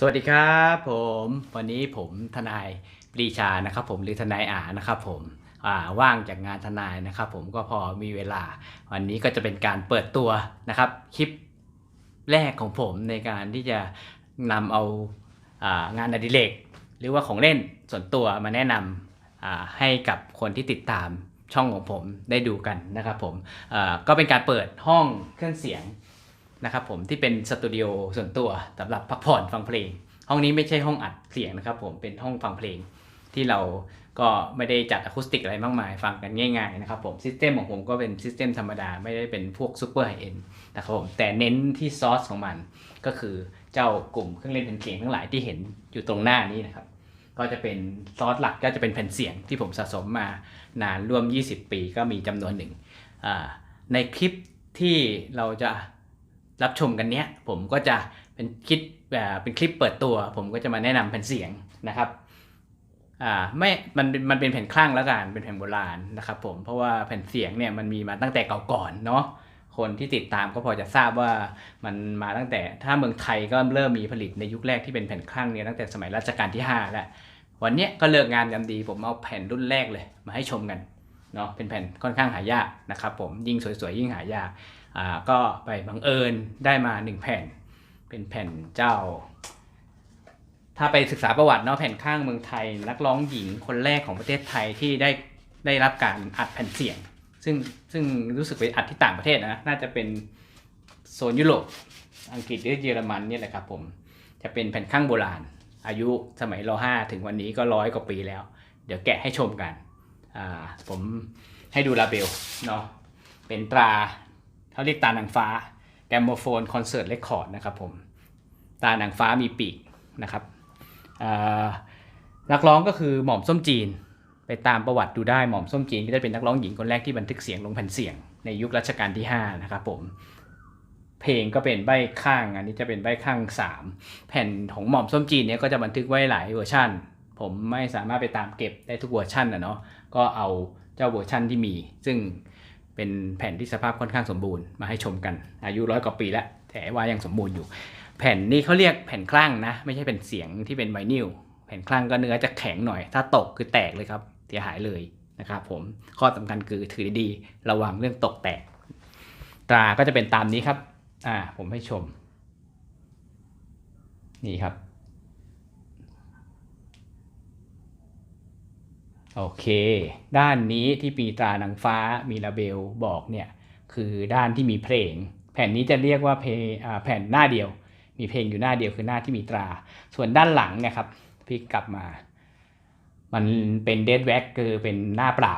สวัสดีครับผมวันนี้ผมทนายปรีชานะครับ ผมหรือทนายอานะครับผมว่างจากงานทนายนะครับ ผมก็พอมีเวลา วันนี้ก็จะเป็นการเปิดตัวนะครับ คลิปแรกของผมในการที่จะนำเอาอ่างานอดิเรกหรือว่าของเล่นส่วนตัวมาแนะนำให้กับคนที่ติดตามช่องของผมได้ดูกันนะครับผมก็เป็นการเปิดห้องเครื่องเสียง นะครับผมที่เป็นสตูดิโอส่วนตัวสำหรับพักผ่อนฟังเพลง ห้องนี้ไม่ใช่ห้องอัดเสียงนะครับผมเป็นห้องฟังเพลง ที่เราก็ไม่ได้จัดอะคูสติกอะไรมากมาย ฟังกันง่ายๆนะครับผมซิสเต็มของผมก็เป็นซิสเต็มธรรมดา ไม่ได้เป็นพวกซูเปอร์ไฮเอ็นนะครับผมแต่เน้นที่ซอสของมันก็คือเจ้ากลุ่มเครื่องเล่นแผ่นเสียงทั้งหลายที่เห็นอยู่ตรงหน้านี้นะครับก็จะเป็นซอสหลักก็จะเป็นแผ่นเสียงที่ผมสะสมมานานร่วม 20 ปีก็มีจำนวนหนึ่งในคลิปที่เราจะ รับชมกันเนี้ยผมก็จะเป็นคลิปเป็นคลิปเปิดตัว ผมก็จะมาแนะนำแผ่นเสียงนะครับอ่าไม่มันเป็นมันเป็นแผ่นคลั่งแล้วกันเป็นแผ่นโบราณนะครับผมเพราะว่าแผ่นเสียงเนี่ยมันมีมาตั้งแต่เก่าก่อนเนาะคนที่ติดตามก็พอจะทราบว่ามันมาตั้งแต่ถ้าเมืองไทยก็เริ่มมีผลิตในยุคแรกที่เป็นแผ่นคลั่งเนี่ยตั้งแต่สมัยรัชกาลที่5แล้ววันเนี้ยก็เลิกงานกันดีผมเอาแผ่นรุ่นแรกเลยมาให้ชมกันเนาะเป็นแผ่นค่อนข้างหายากนะครับผมยิ่งสวยๆยิ่งหายาก ก็ไปบังเอิญได้มาหนึ่งแผ่น เป็นแผ่นเจ้า ถ้าไปศึกษาประวัติเนาะแผ่นข้างเมืองไทยนักร้องหญิงคนแรกของประเทศไทยที่ได้ได้รับการอัดแผ่นเสียง ซึ่งซึ่งรู้สึกไปอัดที่ต่างประเทศนะน่าจะเป็นโซนยุโรปอังกฤษหรือเยอรมันเนี่ยแหละครับผมจะเป็นแผ่นข้างโบราณ อายุสมัยรห้าถึงวันนี้ก็ร้อยกว่าปีแล้ว เดี๋ยวแกะให้ชมกัน ผมให้ดูลาเบลเนาะเป็นตรา เขาเรียกตาหนังฟ้าแกมโมโฟนคอนเสิร์ตเรคคอร์ดนะครับผม ตาหนังฟ้ามีปีกนะครับนักร้องก็คือหม่อมส้มจีน ไปตามประวัติดูได้หม่อมส้มจีนก็จะเป็นนักร้องหญิงคนแรกที่บันทึกเสียงลงแผ่นเสียง ในยุครัชกาลที่5นะครับผมเพลงก็เป็นใบข้างอันนี้จะเป็นใบข้าง 3 แผ่นของหม่อมส้มจีนเนี่ยก็จะบันทึกไว้หลายเวอร์ชันผมไม่สามารถไปตามเก็บได้ทุกเวอร์ชันนะเนาะก็เอาเจ้าเวอร์ชันที่มี ซึ่ง เป็นแผ่นที่สภาพค่อนข้างสมบูรณ์มาให้ชมกัน อายุร้อยกว่าปีแล้วแต่ว่ายังสมบูรณ์อยู่ แผ่นนี้เขาเรียกแผ่นคลั่งนะ ไม่ใช่แผ่นเสียงที่เป็นไวนิลแผ่นคลั่งก็เนื้อจะแข็งหน่อย ถ้าตกคือแตกเลยครับเสียหายเลยนะครับผมข้อสำคัญคือถือดีๆระวังเรื่องตกแตก ตราก็จะเป็นตามนี้ครับอ่าผมให้ชม นี่ครับ โอเค ด้านนี้ที่มีตรานางฟ้ามีลาเบลบอกเนี่ยคือด้านที่มีเพลง แผ่นนี้จะเรียกว่าเพแผ่นหน้าเดียว มีเพลงอยู่หน้าเดียวคือหน้าที่มีตรา ส่วนด้านหลังเนะครับพลิกกลับมา มันเป็นเดดแว็กคือเป็นหน้าเปล่า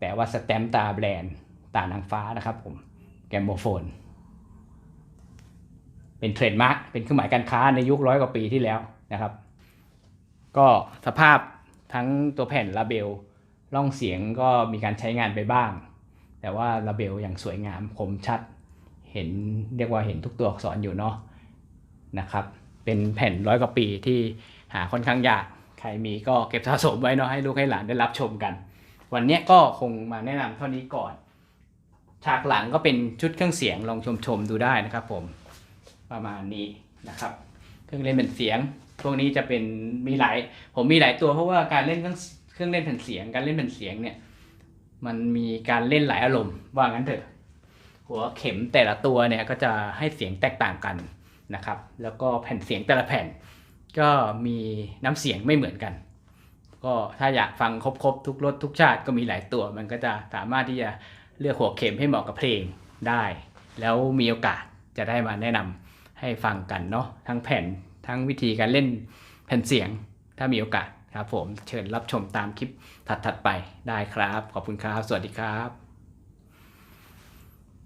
แต่ว่าสแตมตาแบรนด์ตาหนางฟ้านะครับผมแกมโบโฟน เป็นเทรดมาร์กเป็นเครื่องหมายการค้าในยุคร้อยกว่าปีที่แล้วนะครับ ก็สภาพ ทั้งตัวแผ่นลาเบลร่องเสียงก็มีการใช้งานไปบ้าง แต่ว่าลาเบลอย่างสวยงามคมชัด เห็นเรียกว่าเห็นทุกตัวอักษรอยู่เนาะนะครับ เป็นแผ่นร้อยกว่าปีที่หาค่อนข้างยาก ใครมีก็เก็บสะสมไว้เนาะให้ลูกให้หลานได้รับชมกัน วันนี้ก็คงมาแนะนำเท่านี้ก่อน ฉากหลังก็เป็นชุดเครื่องเสียงลองชมชมดูได้นะครับผมประมาณนี้นะครับ เครื่องเล่นเป็นเสียง พวกนี้จะเป็นมีหลาย ผมมีหลายตัวเพราะว่าการเล่นเครื่องเครื่องเล่นแผ่นเสียง การเล่นแผ่นเสียงเนี่ย มันมีการเล่นหลายอารมณ์ว่างั้นเถอะ หัวเข็มแต่ละตัวเนี่ยก็จะให้เสียงแตกต่างกันนะครับ แล้วก็แผ่นเสียงแต่ละแผ่น ก็มีน้ำเสียงไม่เหมือนกัน ก็ถ้าอยากฟังครบๆทุกรสทุกชาติก็มีหลายตัว มันก็จะสามารถที่จะเลือกหัวเข็มให้เหมาะกับเพลงได้ แล้วมีโอกาสจะได้มาแนะนำ ให้ฟังกันเนาะทั้งแผ่นทั้งวิธีการเล่นแผ่นเสียงถ้ามีโอกาสครับผมเชิญรับชมตามคลิปถัดๆไปได้ครับ ขอบคุณครับ สวัสดีครับ